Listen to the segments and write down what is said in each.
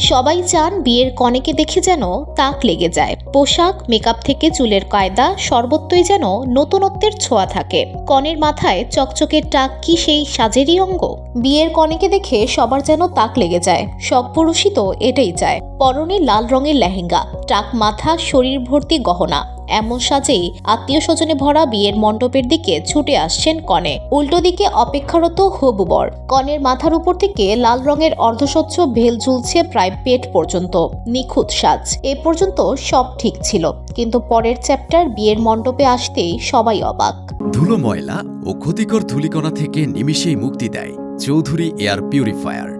সবাই চান বিয়ের কনেকে দেখে যেন তাক লেগে যায়। পোশাক, মেকআপ থেকে চুলের কায়দা, সর্বত্রই যেন নতুনত্বের ছোঁয়া থাকে। কনের মাথায় চকচকে টাক কি সেই সাজেরই অঙ্গ? বিয়ের কনেকে দেখে সবার যেন তাক লেগে যায়। সব পুরুষই তো এটাই চায়। পরনে লাল রঙের লেহেঙ্গা টাক মাথা, শরীর ভর্তি গহনা। এমন সাজেই আত্মীয় স্বজনে ভরা বিয়ের মণ্ডপের দিকে ছুটে আসছেন কনে। উল্টো দিকে অপেক্ষারত হবু বর। কনের মাথার উপর থেকে লাল রঙের অর্ধস্বচ্ছ ভেল ঝুলছে প্রায় পেট পর্যন্ত। নিখুঁত সাজ। এ পর্যন্ত সব ঠিক ছিল। কিন্তু পরের চ্যাপ্টার বিয়ের মণ্ডপে আসতেই সবাই অবাক। ধুলো ময়লা ও ক্ষতিকর ধূলিকণা থেকে নিমিষেই মুক্তি দেয় চৌধুরী এয়ার পিউরিফায়ার।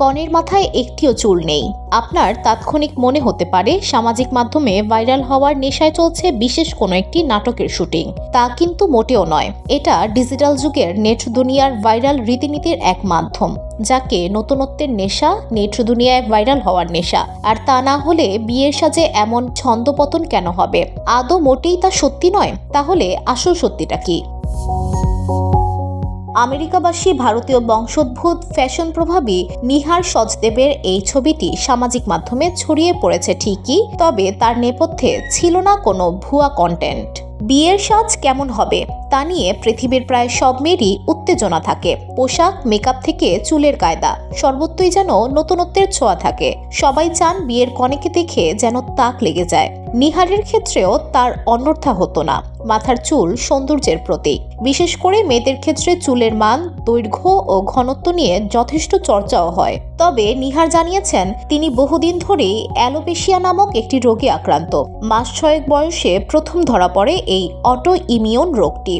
কনের মাথায় একটিও চুল নেই। আপনার তাৎক্ষণিক মনে হতে পারে, সামাজিক মাধ্যমে ভাইরাল হওয়ার নেশায় চলছে বিশেষ কোনো একটি নাটকের শুটিং। তা কিন্তু মোটেও নয়। এটা ডিজিটাল যুগের নেট দুনিয়ার ভাইরাল রীতিনীতির এক মাধ্যম, যাকে নতুনত্বের নেশা, নেট দুনিয়ায় ভাইরাল হওয়ার নেশা। আর তা না হলে বিয়ের সাজে এমন ছন্দপতন কেন হবে? আদৌ মোটেই তা সত্যি নয়? তাহলে আসল সত্যিটা কি? আমেরিকাবাসী ভারতীয় বংশোদ্ভূত ফ্যাশন প্রভাবী নিহার সজদেবের এই ছবিটি সামাজিক মাধ্যমে ছড়িয়ে পড়েছে ঠিকই, তবে তার নেপথ্যে ছিল না কোনো ভুয়া কন্টেন্ট বিয়ের সাজ কেমন হবে? তা নিয়ে পৃথিবীর প্রায় সব মেয়েরই উত্তেজনা থাকে। পোশাক, মেকআপ থেকে চুলের কায়দা, সর্বত্রই যেন নতুনত্বের ছোঁয়া থাকে। সবাই চান বিয়ের কনেকে দেখে যেন তাক লেগে যায়। নিহারের ক্ষেত্রেও তার অন্যথা হতো না। মাথার চুল সৌন্দর্যের প্রতীক। বিশেষ করে মেয়েদের ক্ষেত্রে চুলের মান, দৈর্ঘ্য ও ঘনত্ব নিয়ে যথেষ্ট চর্চাও হয়। তবে নিহার জানিয়েছেন, তিনি বহুদিন ধরেই অ্যালোপেশিয়া নামক একটি রোগে আক্রান্ত। মাস ছয়েক বয়সে প্রথম ধরা পড়ে এই অটো ইমিউন রোগটি।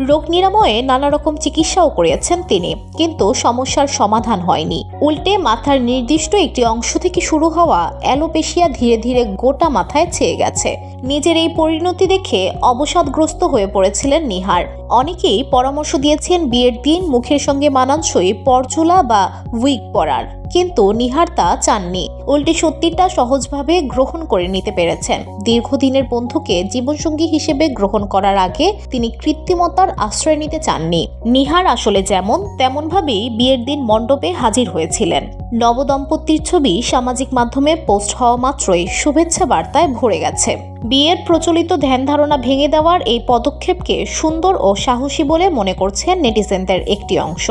রোগ নিরাময়ে নানা রকম চিকিৎসাও করেছেন তিনি, কিন্তু সমস্যার সমাধান হয়নি। উল্টে মাথার নির্দিষ্ট একটি অংশ থেকে শুরু হওয়া অ্যালোপেশিয়া ধীরে ধীরে গোটা মাথায় ছেয়ে গেছে। নিজের এই পরিণতি দেখে অবসাদগ্রস্ত হয়ে পড়েছিলেন নিহার। অনেকেই পরামর্শ দিয়েছেন বিয়ের দিন মুখের সঙ্গে মানানসই পরচুলা বা উইগ পরার। কিন্তু নিহার তা চাননি। উল্টে সত্যিটা সহজভাবে গ্রহণ করে নিতে পেরেছেন। দীর্ঘদিনের বন্ধুকে জীবনসঙ্গী হিসেবে গ্রহণ করার আগে তিনি কৃত্রিমতার আশ্রয় নিতে চাননি। নিহার আসলে যেমন, তেমনভাবেই বিয়ের দিন মণ্ডপে হাজির হয়েছিলেন। নবদম্পতির ছবি সামাজিক মাধ্যমে পোস্ট হওয়া মাত্রই শুভেচ্ছা বার্তায় ভরে গেছে। বিয়ের প্রচলিত ধ্যান ধারণা ভেঙে দেওয়ার এই পদক্ষেপকে সুন্দর ও সাহসী বলে মনে করছেন নেটিজেনদের একটি অংশ।